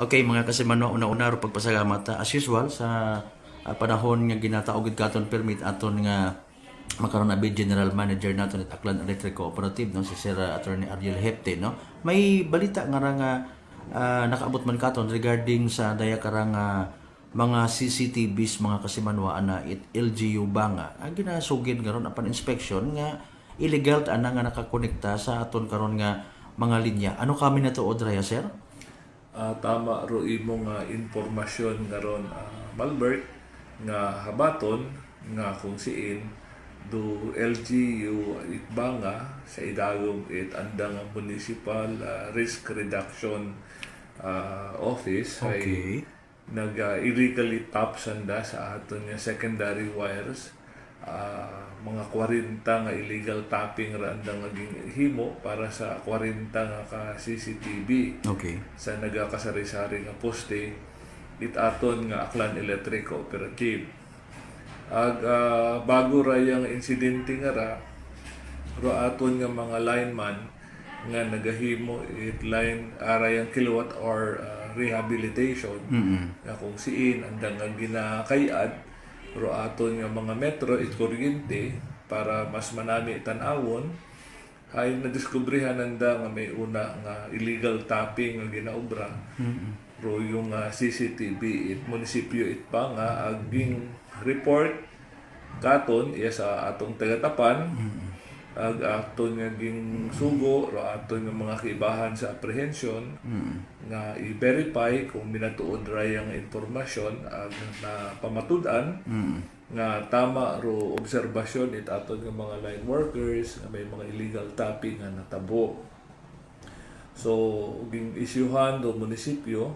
Okay, mga kasimano, una-una ro pagpasalamat ah, as usual sa ah, panahon nga ginataog katon permit aton nga makaroon na bid general manager naton at Aklan Electric Cooperative no si Sir ah, Attorney Ariel Hepte no. May balita nga nga ah, nakaabot man katon regarding sa daya karang ah, mga CCTVs mga kasimanwa na it LGU banga ang ginasugid karon apan inspection nga illegal ta ana nga nakakonekta sa aton karon nga mga linya. Ano kami na to Odraya sir? Ah, tama ro imong nga impormasyon nga ron ah, Malbert nga habaton nga kung siin do LGU itbanga sa idagom it andang municipal ah, risk reduction ah, office ay nag ah, illegally tap sanda sa aton nga secondary wires. Ah, mga 40 nga illegal tapping ra andang naging himo para sa 40 nga ka CCTV Okay. sa nagakasari-sari nga poste it aton nga Aklan Electric Cooperative. Ag ah, bago ra yung insidente nga ra ro aton nga mga lineman nga nagahimo it line ara yung kilowatt hour ah, rehabilitation nga kung siin andang nga ginakayad ro aton nga mga metro it kuryente para mas manami tanawon. Ay nadiskubrihan nanda nga may una nga illegal tapping nga ginaobra. Ro yung ah, CCTV it munisipyo it pa nga aging report katon iya sa atong tagatapan ag aton nga ging sugo ro aton nga mga kibahan sa apprehension nga i-verify kung minatuod ra yung impormasyon ag na pamatud-an. Nga tama ro obserbasyon it aton nga mga line workers nga may mga illegal tapping nga natabo. So ging isyuhan do munisipyo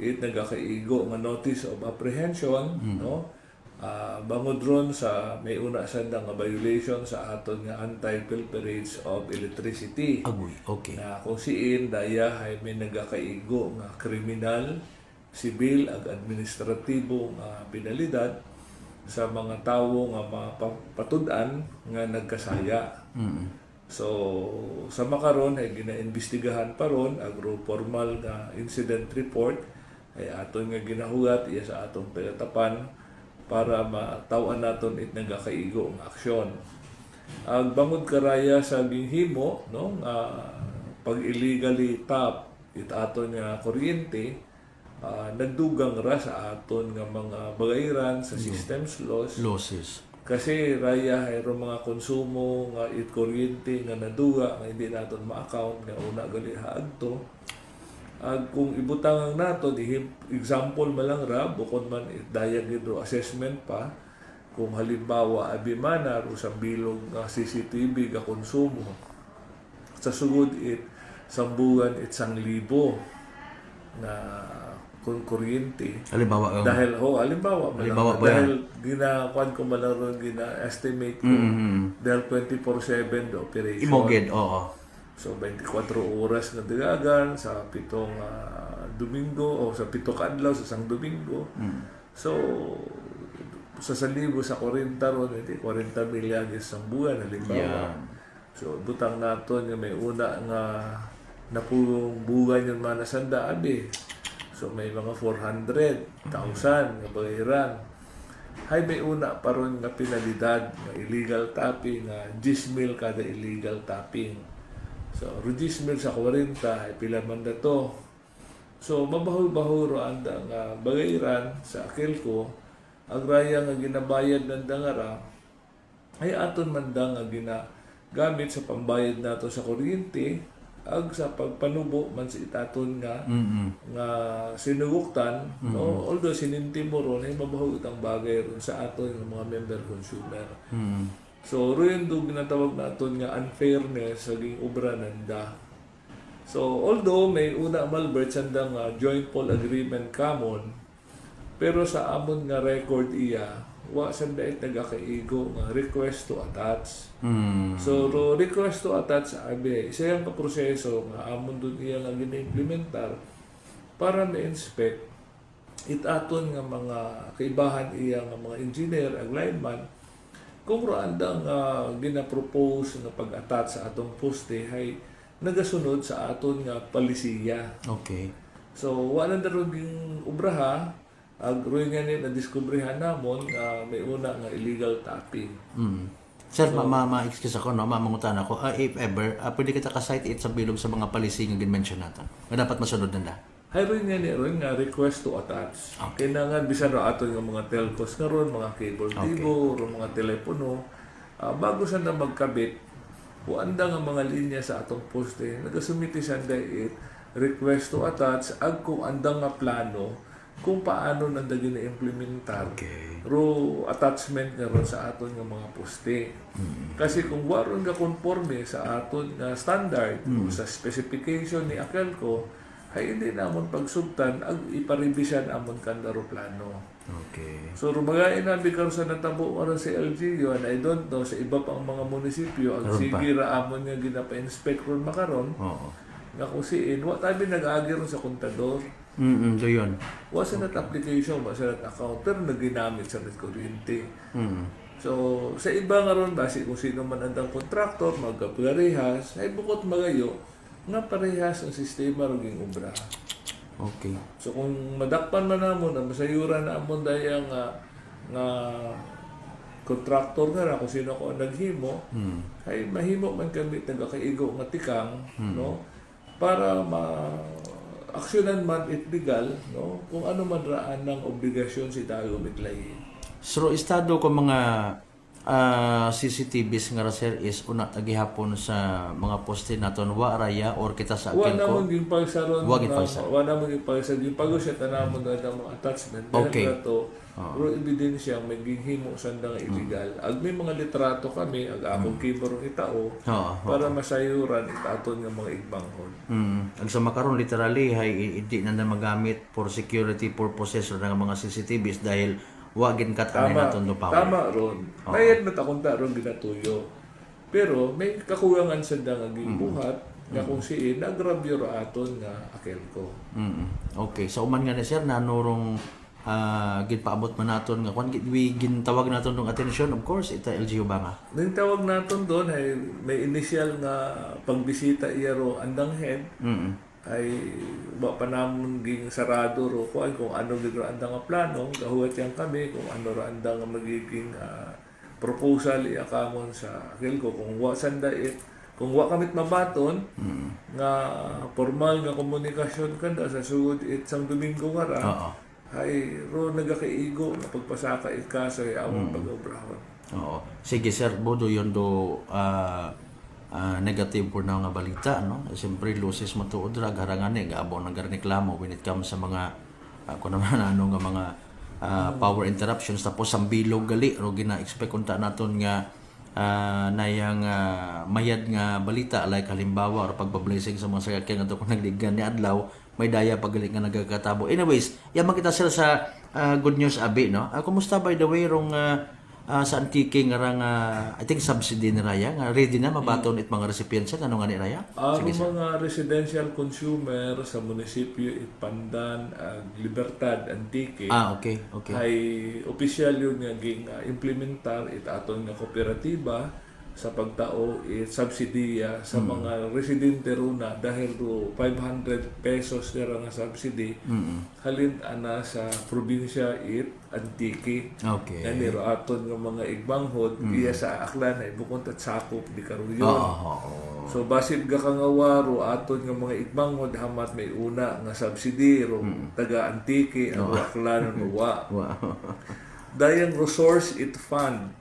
it nagakaigo nga notice of apprehension no Ah, bangod ron sa may una sanda nga violation sa aton nga anti-pilferage of electricity Agoy, okay. na kung siin daya ay may nagakaigo nga kriminal, sibil ag administratibo nga penalidad sa mga tawo nga mga pa- patud-an nga nagkasaya. So sa makaron ay ginaimbestigahan pa ron agro formal nga incident report ay aton nga ginahugat iya sa atong pinatapan para matawan naton it nagakaigo nga aksyon. Ang bangod karaya sa ginhimo no nga pag illegally tap it aton nga kuryente ah, nagdugang ra sa aton nga mga bagayran sa systems laws Losses. kasi raya ay mga konsumo nga it kuryente nga naduga nga hindi naton ma-account nga una gali haadto Ag kung ibutang nato di example man lang ra bukod man dayag hydro assessment pa kung halimbawa abimana ro sa bilog nga CCTV nga konsumo sa sugod it sambugan it sang libo na kuryente. Halimbawa, ang dahil ho halimbawa man lang, Halimbawa ba dahil ginakuan ko man ron, gina-estimate ko dahil 24/7 the operation imoged, oo. So 24 oras na dagagan sa pitong ah, Domingo o sa pitong kadlaw sa isang Domingo. So sa salibo sa 40 ron, hindi 40 milyan isang buwan halimbawa. So butang naton nga may una nga napulong buwan yung mga nasanda abi. So may mga 400,000 nga bayaran. Hay may una pa ron nga penalidad nga illegal tapping nga 10 mil kada illegal tapping. So, rudis mil sa 40, ay pila man na to. So, mabahol-bahol ro ang nga bagayran sa akil ko, ang raya nga ginabayad ng dangara, ay aton man da nga ginagamit sa pambayad nato sa kuryente, ag sa pagpanubo man sa itaton nga nga sinuguktan no? Although sininti mo ron ay mabahog ang bagay ron sa aton nga mga member consumer So, rin do ginatawag naton nga unfairness sa ging obra nanda. So, although may una Malbert sanda nga joint poll agreement common, pero sa amon nga record iya, wa sanda it nagakaigo nga request to attach. Mm. So, ro request to attach abi, isa yung proseso nga amon dun iya nga gina-implementar para ma-inspect it aton nga mga kaibahan iya nga mga engineer ag lineman kung raanda nga gina-propose nga pag-attach sa atong poste ay nagasunod sa aton nga palisiya. Okay. So wala na ron yung ubraha, ag roy nga ni na-discoveryhan namon nga may una nga illegal tapping. Mm. Sir, ma ma ma-excuse ako, no? mamangutan ako. Ah, if ever, ah, pwede kita ka-cite it sa bilog sa mga policy nga gin-mention natin. Nga dapat masunod na Hayroy nga ni ron nga request to attach. Kailangan bisan ra ato yung mga telcos nga ron, mga cable TV, o mga telepono, ah, bago sa na magkabit, Buanda nga mga linya sa atong poste, nagasumiti siya it request to attach ag kung andang nga plano kung paano nanda gina-implementar Okay. ro attachment nga ron sa aton nga mga poste. Kasi kung waron nga conforme sa aton nga standard o sa specification ni Akelco, ay hindi namon pagsugtan ag iparevisan amon kandaro plano. Okay. So, rumagain namin karon sa natabo karon sa LGU and I don't know sa iba pang mga munisipyo ang pa. sige amon nga ginapa-inspect ron makaron Oo. nga kung siin wa tabi nag-agi ron sa kontador Mm-mm, so yun. wa sa nat application ba sa account pero naginamit sa net kuryente Mm. so sa iba nga ron basi kung sino man andang kontraktor magkaparehas ay bukod magayo nga parehas ang sistema ron ging obra Okay. So kung madakpan man namo na masayuran na amon dayang nga nga kontraktor nga ra kung sino ko ang naghimo, Mm. ay mahimo man kami nagakaigo nga tikang, no? Para ma aksyonan man it legal, no? Kung ano man raan ng obligasyon si Dago Mitlay. So, estado ko mga ah, CCTVs nga sir is una tagihapon sa mga poste naton wa raya or kita sa Wa akin ko. namon yung pagsaron Wa gid na- pagsar. wa namon yung pagsaron yung pag siya tanamon na ng mga attachment Okay. Dahil to pero ebidensya may ginghimo sanda nga illegal ag may mga litrato kami ag akong keyboard itao Oo. para masayuran itaton nga mga igbanghon Mm. Ang sa makaron literally hay hindi na na magamit for security purposes ng mga CCTVs dahil wa gin kat ani tama naton do power. tama ron mayad na takunta ron ginatuyo pero may kakulangan sa nga gibuhat nga kung siin nagrabyo ra aton nga akelko Mm. Okay. So uman nga ni sir nanurong ah ginpaabot man naton nga kung we gintawag naton ng attention of course ita LGU ba nga. Nang tawag naton doon ay may initial nga pagbisita iya ro andang head Mm. Ay wa pa namon ging sarado ro ko ay kung ano gid andang nga plano gahuwat yan kami kung ano ra andang nga magiging ah, proposal iya kamon sa akil ko kung wa sanda it kung wa kamit mabaton nga formal nga komunikasyon kanda sa sugod it sang Domingo nga ra Oo. ay ro nagakaigo nga pagpasaka it kaso ay amon pag-obrahon Oo. Sige sir, bodo yun do ah ah, negative po na nga balita no. Siyempre losses mo to drug harangan eh gaabo nang reklamo when it comes sa mga uh, kung naman ano nga mga ah, power interruptions tapos ang bilog gali ro gina-expect kunta naton nga ah, nayang ah, mayad nga balita like halimbawa or pagbablessing sa mga sakyanan ato kung nagliggan ni adlaw may daya pagalit nga nagakatabo. Anyways, yaman kita sir sa ah, good news abi no. Ah, kumusta by the way rong ah, Ah, sa Antique nga nga I think subsidy ni Raya nga ready na mabaton it mga recipients ano nga ni Raya? Ang mga residential consumer sa munisipyo Pandan, ag Libertad, Antique Ah, okay, okay. ay opisyal yun nga ging uh, implementar it aton nga kooperatiba sa pagtao it subsidiya sa mga residente runa dahil ro 500 pesos nila nga subsidy. Halin ana sa probinsya it Antique. Okay. Ganiro aton nga mga igbanghod iya sa aklan ay bukod at sakop di oo, oo. So basit ga kangawaro aton nga mga igbanghod hamat may una nga subsidy ro taga antike ang aklan no wa. Wow. Dayang resource it fund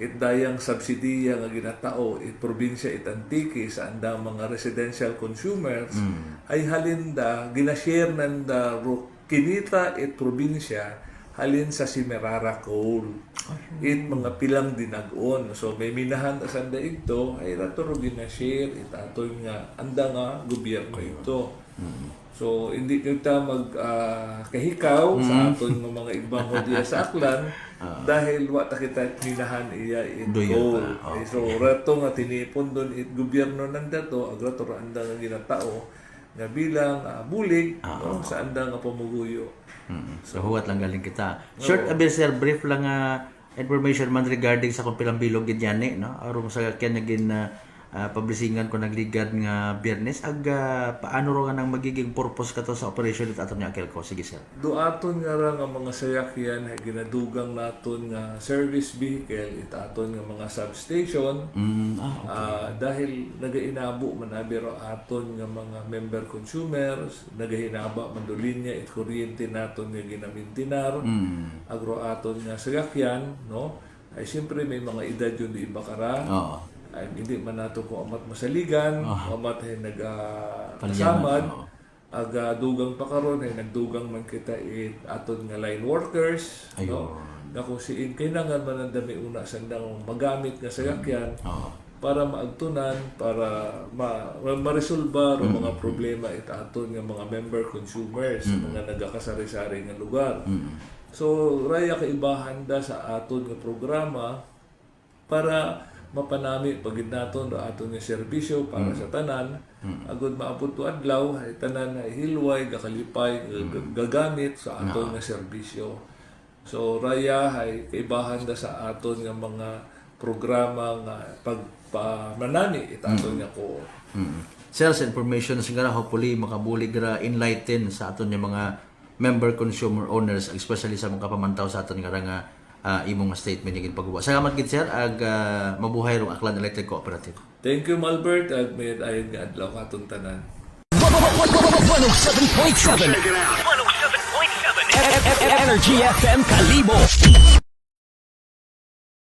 it dayang subsidiya nga ginatao it probinsya it antike sa andang mga residential consumers ay halinda ginashare nanda kinita it probinsya halin sa Simerara Coal. It mga pilang dinag-on. So may minahan sa sanda ito ay rato ro ginashare it atoy nga anda nga gobyerno ito. So hindi kita mag ah, kahikaw sa aton nga mga ibang hodya sa aklan dahil wa ta kita minahan iya Duyo goal. Eh, So rato nga tinipon doon it gobyerno ng dato ag rato ra anda nga ginatao nga bilang ah, bulig no, sa anda nga pamuguyo. Mm. So huwat lang galing kita. Short abi sir brief lang nga information man regarding sa kung pilang bilog gid yani no. Aron sa kanya gin na uh, publisingan ko nagligad nga biyernes. Ag ah, paano ro nga nang magiging purpose kato sa operation it aton nga Kelco sige sir. Duaton nga ra nga mga sayakyan ay ginadugang naton nga service vehicle itaton nga mga substation. Mm, ah, Ah, dahil nagainabo manabiro aton nga mga member consumers nagahinaba man do linya it kuryente naton nga ginamintinar. Mm, agro aton nga sayakyan no? Ay siyempre may mga edad yun di iba kara oo ay hindi man nato ko amat masaligan amat ay nag Palyaman, kasamad. oo. aga dugang pa karon ay nagdugang man kita it aton nga line workers no? Nga kung siin kailangan man ang dami una sandang magamit nga sayakyan oo. para maagtunan para ma, ma- maresolba ang mga problema it aton nga mga member consumers sa mga nagakasari-sari nga lugar. So raya kaibahan da sa aton nga programa para mapanami pagid naton do aton nga serbisyo para sa tanan agud maabot to adlaw ay tanan ay hilway gakalipay gag- gagamit sa aton nga serbisyo. So raya ay kaibahan da sa aton nga mga programa nga pagpamanani itaton nga ko. Mm. Sales information sigara hopefully makabulig ra enlighten sa aton yung mga member consumer owners especially sa mga kapamantaw sa aton nga nga ah, imong statement yung pagbuwa. Salamat gid sir ag ah, mabuhay rong Aklan Electric Cooperative. Thank you Malbert at may ayon nga adlaw katong tanan. 107.7 107.7 Energy FM Kalibo